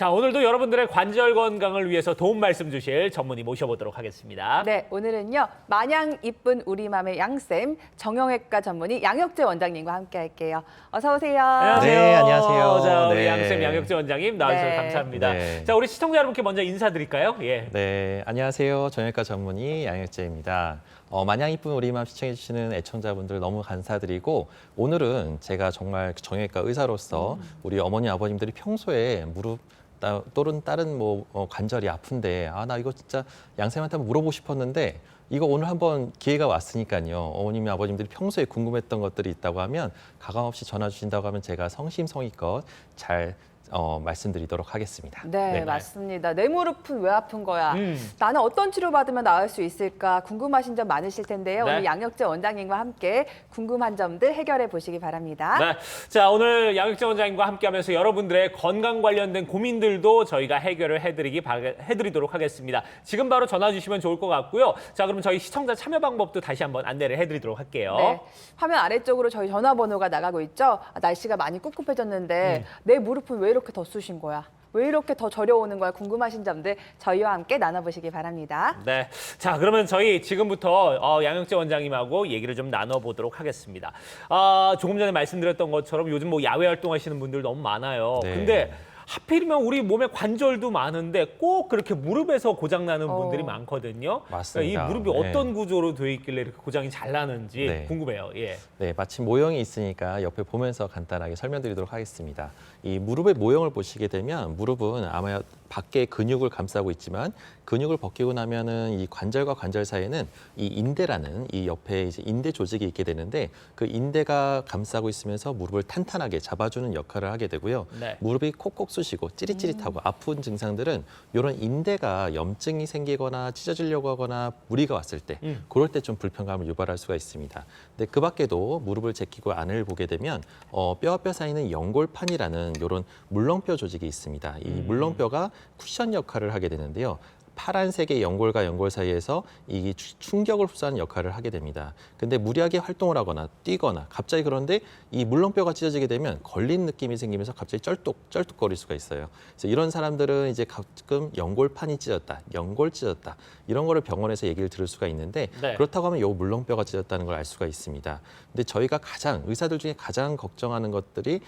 자, 오늘도 여러분들의 관절 건강을 위해서 도움 말씀 주실 전문의 모셔보도록 하겠습니다. 네, 오늘은요. 마냥 이쁜 우리 맘의 양쌤 정형외과 전문의 양혁재 원장님과 함께 할게요. 어서 오세요. 안녕하세요. 네, 안녕하세요. 자, 우리 네. 양쌤 양혁재 원장님 나와주셔서 네. 감사합니다. 네. 자, 우리 시청자 여러분께 먼저 인사드릴까요? 예. 네, 안녕하세요. 정형외과 전문의 양혁재입니다. 어, 마냥 이쁜 우리맘 시청해주시는 애청자분들 너무 감사드리고 오늘은 제가 정말 정형외과 의사로서 우리 어머니 아버님들이 평소에 무릎 따- 또는 다른 뭐 어, 관절이 아픈데 아 나 이거 진짜 양쌤한테 한번 물어보고 싶었는데 이거 오늘 한번 기회가 왔으니까요. 어머님 아버님들이 평소에 궁금했던 것들이 있다고 하면 가감 없이 전화 주신다고 하면 제가 성심성의껏 잘 어, 말씀드리도록 하겠습니다. 네, 맞습니다. 내 무릎은 왜 아픈 거야? 음. 나는 어떤 치료 받으면 나을 수 있을까 궁금하신 점 많으실 텐데요. 네. 오늘 양혁재 원장님과 함께 궁금한 점들 해결해 보시기 바랍니다. 네. 자, 오늘 양혁재 원장님과 함께 하면서 여러분들의 건강 관련된 고민들도 저희가 해결을 해드리기, 바- 해드리도록 하겠습니다. 지금 바로 전화 주시면 좋을 것 같고요. 자, 그럼 저희 시청자 참여 방법도 다시 한번 안내를 해드리도록 할게요. 네, 화면 아래쪽으로 저희 전화번호가 나가고 있죠. 아, 날씨가 많이 꿉꿉해졌는데 내 무릎은 왜 이렇게 더 쑤신 거야? 왜 이렇게 더 저려오는 거야? 궁금하신 점들 저희와 함께 나눠보시기 바랍니다. 네. 자, 그러면 저희 지금부터 어, 양영재 원장님하고 얘기를 좀 나눠보도록 하겠습니다. 아, 조금 전에 말씀드렸던 것처럼 요즘 뭐 야외 활동하시는 분들 너무 많아요. 네. 근데 하필이면 우리 몸에 관절도 많은데 꼭 그렇게 무릎에서 고장 나는 분들이 어. 많거든요. 맞습니다. 그러니까 이 무릎이 네. 어떤 구조로 되어 있길래 이렇게 고장이 잘 나는지 네. 궁금해요. 예. 네, 마침 모형이 있으니까 옆에 보면서 간단하게 설명드리도록 하겠습니다. 이 무릎의 모형을 보시게 되면 무릎은 아마 밖에 근육을 감싸고 있지만 근육을 벗기고 나면은 이 관절과 관절 사이에는 이 인대라는 이 옆에 이제 인대 조직이 있게 되는데 그 인대가 감싸고 있으면서 무릎을 탄탄하게 잡아주는 역할을 하게 되고요. 네. 무릎이 콕콕 쑤시고 찌릿찌릿하고 아픈 증상들은 이런 인대가 염증이 생기거나 찢어지려고 하거나 무리가 왔을 때 음. 그럴 때 좀 불편감을 유발할 수가 있습니다. 근데 그 밖에도 무릎을 제끼고 안을 보게 되면 어, 뼈와 뼈 사이는 연골판이라는 이런 물렁뼈 조직이 있습니다. 이 음. 물렁뼈가 쿠션 역할을 하게 되는데요. 파란색의 연골과 연골 사이에서 이 추- 충격을 흡수하는 역할을 하게 됩니다. 근데 무리하게 활동을 하거나 뛰거나 갑자기 그런데 이 물렁뼈가 찢어지게 되면 걸린 느낌이 생기면서 갑자기 쩔뚝 쩔뚝거릴 수가 있어요. 그래서 이런 사람들은 이제 가끔 연골판이 찢었다, 연골 찢었다 이런 거를 병원에서 얘기를 들을 수가 있는데 네. 그렇다고 하면 요 물렁뼈가 찢었다는 걸 알 수가 있습니다. 근데 저희가 가장 의사들 중에 가장 걱정하는 것들이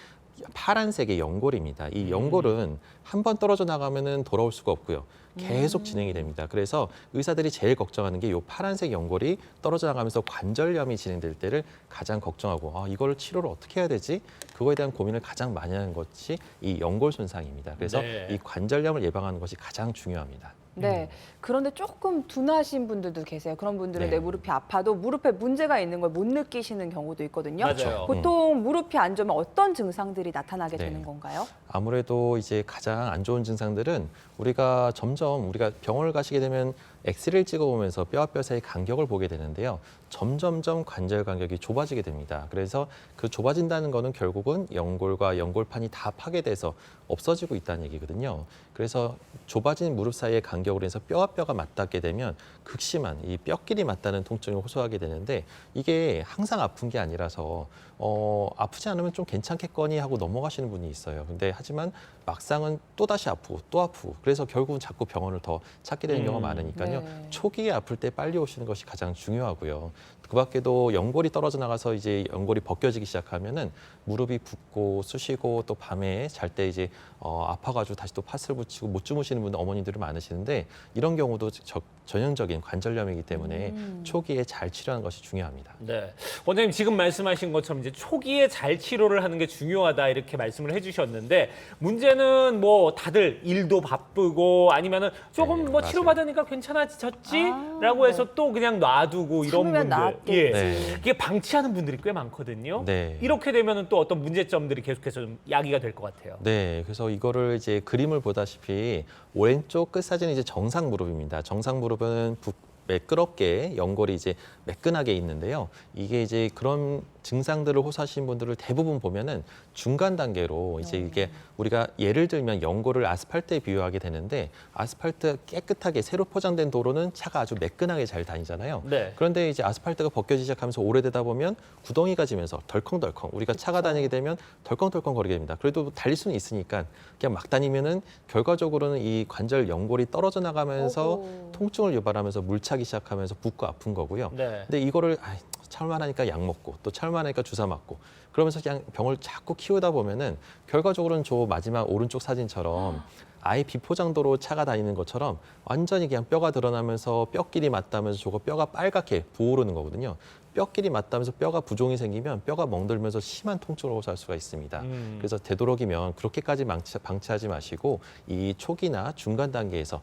파란색의 연골입니다. 이 연골은 한 번 떨어져 나가면은 돌아올 수가 없고요. 계속 진행이 됩니다. 그래서 의사들이 제일 걱정하는 게 이 파란색 연골이 떨어져 나가면서 관절염이 진행될 때를 가장 걱정하고 아, 이거를 치료를 어떻게 해야 되지? 그거에 대한 고민을 가장 많이 하는 것이 이 연골 손상입니다. 그래서 네. 이 관절염을 예방하는 것이 가장 중요합니다. 네. 그런데 조금 둔하신 분들도 계세요. 그런 분들은 네. 내 무릎이 아파도 무릎에 문제가 있는 걸 못 느끼시는 경우도 있거든요. 맞아요. 보통 무릎이 안 좋으면 어떤 증상들이 나타나게 네. 되는 건가요? 아무래도 이제 가장 안 좋은 증상들은 우리가 점점 우리가 병원을 가시게 되면 엑스레이를 찍어보면서 뼈와 뼈 사이 간격을 보게 되는데요. 점점점 관절 간격이 좁아지게 됩니다. 그래서 그 좁아진다는 거는 결국은 연골과 연골판이 다 파괴돼서 없어지고 있다는 얘기거든요. 그래서 좁아진 무릎 사이의 간격으로 해서 뼈와 뼈가 맞닿게 되면 극심한 이 뼈끼리 맞닿는 통증을 호소하게 되는데 이게 항상 아픈 게 아니라서 어, 아프지 않으면 좀 괜찮겠거니 하고 넘어가시는 분이 있어요. 근데 하지만 막상은 또 다시 아프고 또 아프고 그래서 결국은 자꾸 병원을 더 찾게 되는 음. 경우가 많으니까요. 네. 초기에 아플 때 빨리 오시는 것이 가장 중요하고요. 그 밖에도 연골이 떨어져 나가서 이제 연골이 벗겨지기 시작하면은 무릎이 붓고 쑤시고 또 밤에 잘 때 이제 어, 아파가지고 다시 또 파스를 붙이고 못 주무시는 분들 어머니들이 많으시는데 이런 경우도 저- 전형적인 관절염이기 때문에 음. 초기에 잘 치료하는 것이 중요합니다. 네. 원장님 지금 말씀하신 것처럼 이제 초기에 잘 치료를 하는 게 중요하다 이렇게 말씀을 해주셨는데 문제는 뭐 다들 일도 바쁘고 아니면은 조금 네, 뭐 맞아요. 치료받으니까 괜찮아졌지라고 아, 해서 또 그냥 놔두고 이런 분들 나았겠지. 예. 네. 이게 방치하는 분들이 꽤 많거든요. 네. 이렇게 되면은 또 어떤 문제점들이 계속해서 좀 야기가 될 것 같아요. 네, 그래서 이거를 이제 그림을 보다시피 왼쪽 끝 사진은 이제 정상 무릎입니다. 정상 무릎은 부- 매끄럽게 연골이 이제 매끈하게 있는데요. 이게 이제 그런 증상들을 호소하시는 분들을 대부분 보면은 중간 단계로 이제 이게 우리가 예를 들면 연고를 아스팔트에 비유하게 되는데 아스팔트 깨끗하게 새로 포장된 도로는 차가 아주 매끈하게 잘 다니잖아요. 네. 그런데 이제 아스팔트가 벗겨지기 시작하면서 오래되다 보면 구덩이가 지면서 덜컹덜컹 우리가 차가 다니게 되면 덜컹덜컹 거리게 됩니다. 그래도 달릴 수는 있으니까 그냥 막 다니면은 결과적으로는 이 관절 연골이 떨어져 나가면서 어구. 통증을 유발하면서 물차기 시작하면서 붓고 아픈 거고요. 네. 근데 이거를 아이, 참을만하니까 약 먹고 또 참을만하니까 주사 맞고 그러면서 그냥 병을 자꾸 키우다 보면은 결과적으로는 저 마지막 오른쪽 사진처럼 아예 비포장도로 차가 다니는 것처럼 완전히 그냥 뼈가 드러나면서 뼈끼리 맞닿으면서 저거 뼈가 빨갛게 부어오르는 거거든요. 뼈끼리 맞닿으면서 뼈가 부종이 생기면 뼈가 멍들면서 심한 통증을 호소할 수가 있습니다. 음. 그래서 되도록이면 그렇게까지 방치, 방치하지 마시고 이 초기나 중간 단계에서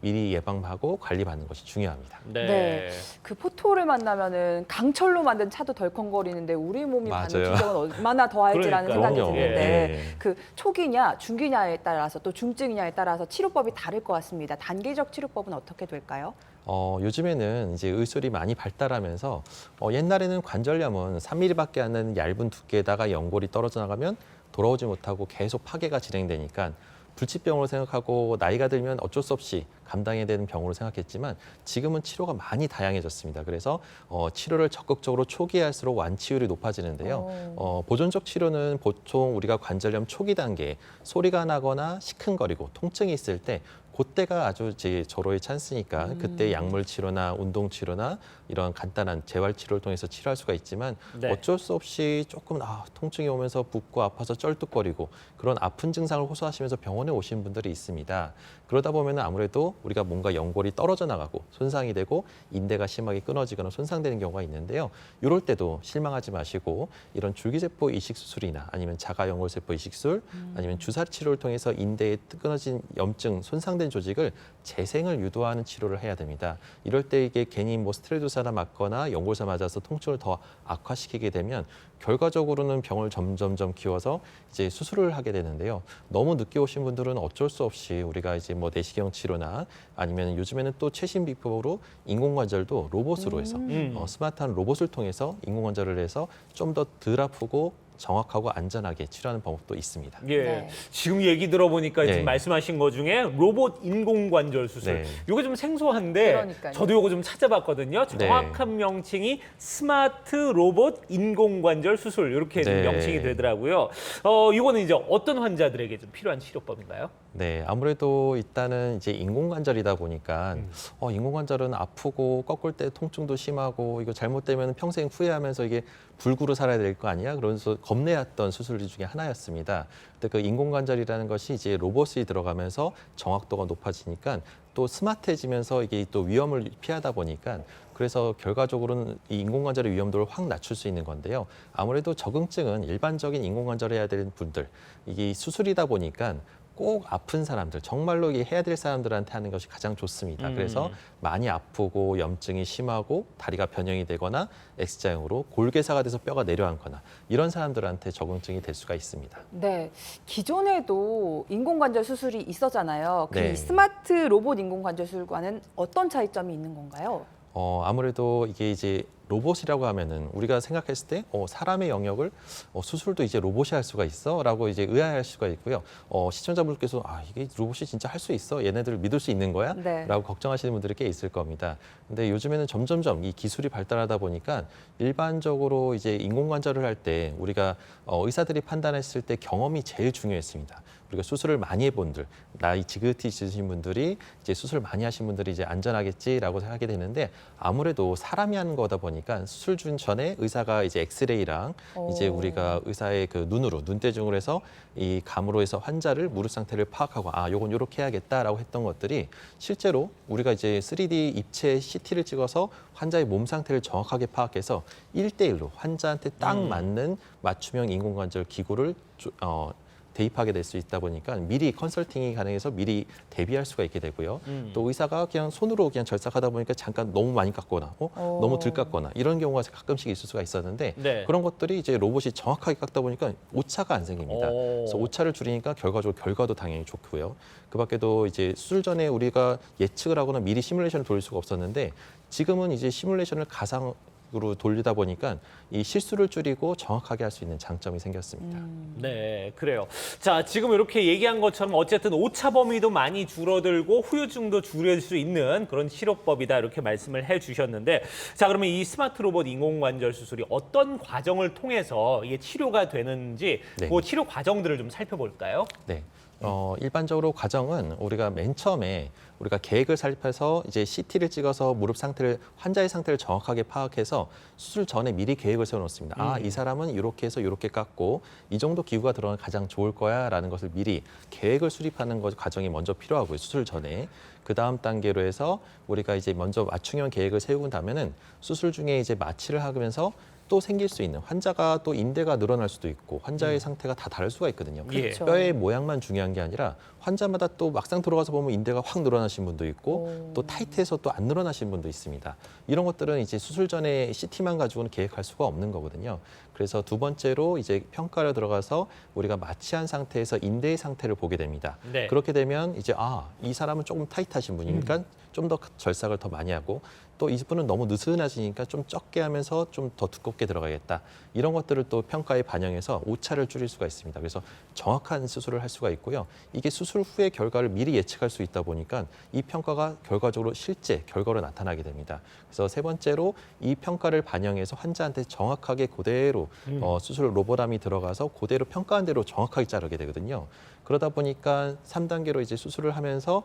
미리 예방하고 관리받는 것이 중요합니다. 네. 네. 그 포토를 만나면은 강철로 만든 차도 덜컹거리는데 우리 몸이 받는 맞아요. 충격은 얼마나 더할지라는 그러니까요. 생각이 그럼요. 드는데 예. 그 초기냐 중기냐에 따라서 또 중증이냐에 따라서 치료법이 다를 것 같습니다. 단계적 치료법은 어떻게 될까요? 어, 요즘에는 이제 의술이 많이 발달하면서 어, 옛날에는 관절염은 3mm밖에 안 되는 얇은 두께에다가 연골이 떨어져 나가면 돌아오지 못하고 계속 파괴가 진행되니까 불치병으로 생각하고 나이가 들면 어쩔 수 없이 감당해야 되는 병으로 생각했지만 지금은 치료가 많이 다양해졌습니다. 그래서 어, 치료를 적극적으로 초기에 할수록 완치율이 높아지는데요. 오. 어, 보존적 치료는 보통 우리가 관절염 초기 단계에 소리가 나거나 시큰거리고 통증이 있을 때 그때가 아주 제 절호의 찬스니까 음. 그때 약물 치료나 운동 치료나 이런 간단한 재활 치료를 통해서 치료할 수가 있지만 네. 어쩔 수 없이 조금 아, 통증이 오면서 붓고 아파서 쩔뚝거리고 그런 아픈 증상을 호소하시면서 병원에 오신 분들이 있습니다. 그러다 보면 아무래도 우리가 뭔가 연골이 떨어져 나가고 손상이 되고 인대가 심하게 끊어지거나 손상되는 경우가 있는데요. 이럴 때도 실망하지 마시고 이런 줄기세포 이식 수술이나 아니면 자가연골세포 이식 수술 아니면 주사 치료를 통해서 인대에 끊어진 염증 손상 된 조직을 재생을 유도하는 치료를 해야 됩니다. 이럴 때 이게 괜히 뭐 주사나 맞거나 연골사 맞아서 통증을 더 악화시키게 되면 결과적으로는 병을 점점점 키워서 이제 수술을 하게 되는데요. 너무 늦게 오신 분들은 어쩔 수 없이 우리가 이제 뭐 내시경 치료나 아니면 요즘에는 또 최신 비법으로 인공관절도 로봇으로 해서 음. 어, 스마트한 로봇을 통해서 인공관절을 해서 좀 더 덜 아프고 정확하고 안전하게 치료하는 방법도 있습니다. 예. 네. 지금 얘기 들어보니까 네. 지금 말씀하신 것 중에 로봇 인공관절 수술. 네. 이게 좀 생소한데 그러니까요. 저도 요거 좀 찾아봤거든요. 네. 정확한 명칭이 스마트 로봇 인공관절 수술 이렇게 좀 네. 명칭이 되더라고요. 어, 이거는 이제 어떤 환자들에게 좀 필요한 치료법인가요? 네, 아무래도 일단은 이제 인공관절이다 보니까 음. 어, 인공관절은 아프고 꺾을 때 통증도 심하고 이거 잘못되면 평생 후회하면서 이게 불구로 살아야 될 거 아니야? 그러면서 겁내었던 수술 중에 하나였습니다. 근데 그 인공관절이라는 것이 이제 로봇이 들어가면서 정확도가 높아지니까 또 스마트해지면서 이게 또 위험을 피하다 보니까 그래서 결과적으로는 이 인공관절의 위험도를 확 낮출 수 있는 건데요. 아무래도 적응증은 일반적인 인공관절을 해야 되는 분들 이게 수술이다 보니까 꼭 아픈 사람들, 정말로 이게 해야 될 사람들한테 하는 것이 가장 좋습니다. 음. 그래서 많이 아프고 염증이 심하고 다리가 변형이 되거나 X자형으로 골개사가 돼서 뼈가 내려앉거나 이런 사람들한테 적응증이 될 수가 있습니다. 네, 기존에도 인공관절 수술이 있었잖아요. 그 네. 이 스마트 로봇 인공관절 수술과는 어떤 차이점이 있는 건가요? 어, 아무래도 이게 이제 로봇이라고 하면은 우리가 생각했을 때 어, 사람의 영역을 어, 수술도 이제 로봇이 할 수가 있어라고 이제 의아할 수가 있고요. 어, 시청자분께서 아 이게 로봇이 진짜 할 수 있어? 얘네들 믿을 수 있는 거야? 네. 라고 걱정하시는 분들이 꽤 있을 겁니다. 근데 요즘에는 점점점 이 기술이 발달하다 보니까 일반적으로 이제 인공관절을 할 때 우리가 어, 의사들이 판단했을 때 경험이 제일 중요했습니다. 우리가 수술을 많이 해본 분들, 나이 지긋이 있으신 분들이 이제 수술 많이 하신 분들이 이제 안전하겠지라고 생각하게 되는데 아무래도 사람이 하는 거다 보니까 수술 중 전에 의사가 이제 엑스레이랑 이제 오. 우리가 의사의 그 눈으로 눈대중을 해서 이 감으로 해서 환자를 무릎 상태를 파악하고 아 요건 요렇게 해야겠다라고 했던 것들이 실제로 우리가 이제 3D 입체 CT를 찍어서 환자의 몸 상태를 정확하게 파악해서 일대일로 환자한테 딱 음. 맞는 맞춤형 인공관절 기구를 조- 어, 대입하게 될 수 있다 보니까 미리 컨설팅이 가능해서 미리 대비할 수가 있게 되고요. 음. 또 의사가 그냥 손으로 그냥 절삭하다 보니까 잠깐 너무 많이 깎거나 어? 어. 너무 덜 깎거나 이런 경우가 가끔씩 있을 수가 있었는데 네. 그런 것들이 이제 로봇이 정확하게 깎다 보니까 오차가 안 생깁니다. 오. 그래서 오차를 줄이니까 결과적으로 결과도 당연히 좋고요. 그밖에도 이제 수술 전에 우리가 예측을 하거나 미리 시뮬레이션을 돌릴 수가 없었는데 지금은 이제 시뮬레이션을 가상 방식으로 돌리다 보니까 이 실수를 줄이고 정확하게 할 수 있는 장점이 생겼습니다. 네, 그래요. 자, 지금 이렇게 얘기한 것처럼 어쨌든 오차 범위도 많이 줄어들고 후유증도 줄일 수 있는 그런 치료법이다 이렇게 말씀을 해 주셨는데 자, 그러면 이 스마트 로봇 인공관절 수술이 어떤 과정을 통해서 이게 치료가 되는지 네. 그 치료 과정들을 좀 살펴볼까요? 네. 어, 일반적으로 과정은 우리가 맨 처음에 우리가 계획을 살펴서 이제 CT를 찍어서 무릎 상태를 환자의 상태를 정확하게 파악해서 수술 전에 미리 계획을 세워놓습니다. 아, 이 사람은 이렇게 해서 이렇게 깎고 이 정도 기구가 들어가면 가장 좋을 거야라는 것을 미리 계획을 수립하는 것 과정이 먼저 필요하고요. 수술 전에 그 다음 단계로 해서 우리가 이제 먼저 맞춤형 계획을 세우고 나면은 수술 중에 이제 마취를 하면서 또 생길 수 있는 환자가 또 인대가 늘어날 수도 있고 환자의 상태가 다 다를 수가 있거든요. 예. 그렇죠. 뼈의 모양만 중요한 게 아니라 환자마다 또 막상 들어가서 보면 인대가 확 늘어나신 분도 있고 오. 또 타이트해서 또 안 늘어나신 분도 있습니다. 이런 것들은 이제 수술 전에 CT만 가지고는 계획할 수가 없는 거거든요. 그래서 두 번째로 이제 평가를 들어가서 우리가 마취한 상태에서 인대의 상태를 보게 됩니다. 네. 그렇게 되면 이제 아, 이 사람은 조금 타이트하신 분이니까 음. 좀더 절삭을 더 많이 하고 또 이분은 너무 느슨하시니까 좀 적게 하면서 좀 더 두껍게 들어가겠다. 이런 것들을 또 평가에 반영해서 오차를 줄일 수가 있습니다. 그래서 정확한 수술을 할 수가 있고요. 이게 수술 후의 결과를 미리 예측할 수 있다 보니까 이 평가가 결과적으로 실제 결과로 나타나게 됩니다. 그래서 세 번째로 이 평가를 반영해서 환자한테 정확하게 그대로 음. 어, 수술 로보람이 들어가서 그대로 평가한 대로 정확하게 자르게 되거든요. 그러다 보니까 삼단계로 이제 수술을 하면서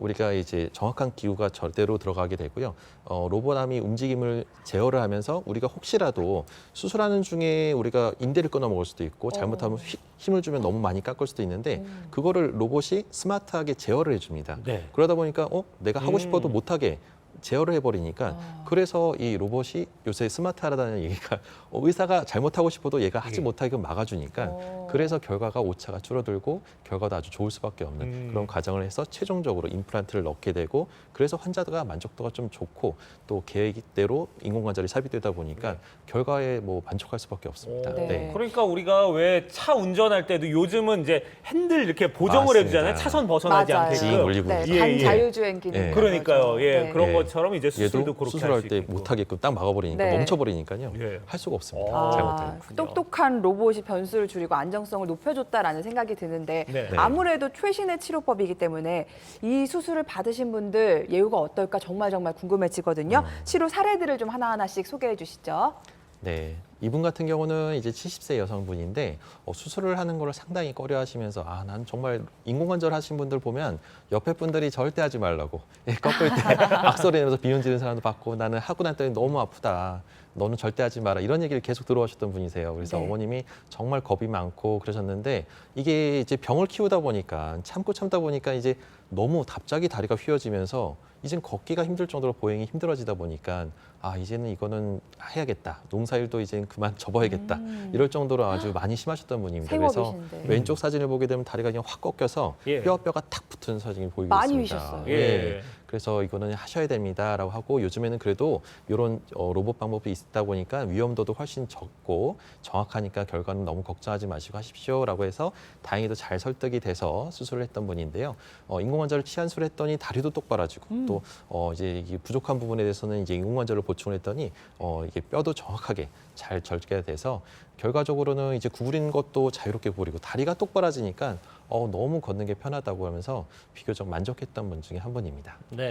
우리가 이제 정확한 기구가 절대로 들어가게 되고요. 어, 로보람이 움직임을 제어를 하면서 우리가 혹시라도 수술하는 중에 우리가 인대를 끊어 먹을 수도 있고 잘못하면 휘- 힘을 주면 너무 많이 깎을 수도 있는데 그거를 로봇이 스마트하게 제어를 해줍니다. 네. 그러다 보니까 어 내가 하고 싶어도 음. 못하게 제어를 해버리니까 아. 그래서 이 로봇이 요새 스마트하다는 얘기가 어, 의사가 잘못하고 싶어도 얘가 하지 예. 못하게 막아주니까 어. 그래서 결과가 오차가 줄어들고 결과도 아주 좋을 수밖에 없는 음. 그런 과정을 해서 최종적으로 임플란트를 넣게 되고 그래서 환자가 만족도가 좀 좋고 또 계획대로 인공관절이 삽입되다 보니까 네. 결과에 뭐 만족할 수밖에 없습니다. 오, 네. 그러니까 우리가 왜 차 운전할 때도 요즘은 이제 핸들 이렇게 보정을 맞습니다. 해주잖아요. 차선 벗어나지 맞아요. 않게끔. 징 올리고 네, 예, 예. 반자율주행 기능. 예. 그러니까요. 예, 네. 그런 예. 것처럼 이제 수술도 얘도 그렇게 수술할 때. 못하게끔 딱 막아버리니까 네. 멈춰버리니까요. 예. 할 수가 없습니다. 아. 잘못하면. 그렇군요. 똑똑한 로봇이 변수를 줄이고 안정성을 높여줬다라는 생각이 드는데 네. 네. 아무래도 최신의 치료법이기 때문에 이 수술을 받으신 분들 예후가 어떨까 정말 정말 궁금해지거든요. 음. 치료 사례들을 좀 하나하나씩 소개해 주시죠. 네. 이분 같은 경우는 이제 70세 여성분인데 어, 수술을 하는 걸 상당히 꺼려하시면서 아, 난 정말 인공관절 하신 분들 보면 옆에 분들이 절대 하지 말라고 예, 꺾을 때 악소리 내면서 비명 지르는 사람도 봤고 나는 하고 났더니 너무 아프다. 너는 절대 하지 마라. 이런 얘기를 계속 들어오셨던 분이세요. 그래서 네. 어머님이 정말 겁이 많고 그러셨는데 이게 이제 병을 키우다 보니까 참고 참다 보니까 이제 너무 갑자기 다리가 휘어지면서 이젠 걷기가 힘들 정도로 보행이 힘들어지다 보니까 아 이제는 이거는 해야겠다 농사일도 이제 그만 접어야겠다 음. 이럴 정도로 아주 많이 심하셨던 분입니다. 그래서 생업이신데. 왼쪽 사진을 보게 되면 다리가 그냥 확 꺾여서 예. 뼈 뼈가 탁 붙은 사진이 보이고 많이 있습니다. 휘셨어요. 예. 그래서 이거는 하셔야 됩니다라고 하고 요즘에는 그래도 이런 어, 로봇 방법이 있다 보니까 위험도도 훨씬 적고 정확하니까 결과는 너무 걱정하지 마시고 하십시오라고 해서 다행히도 잘 설득이 돼서 수술을 했던 분인데요. 어, 인공관절을 치안수를 했더니 다리도 똑바라지고 음. 또 어, 이제 이게 부족한 부분에 대해서는 이제 인공관절을 보충을 했더니 어, 이게 뼈도 정확하게 잘 절개가 돼서 결과적으로는 이제 구부리는 것도 자유롭게 구부리고 다리가 똑바라지니까 어, 너무 걷는 게 편하다고 하면서 비교적 만족했던 분 중에 한 분입니다. 네.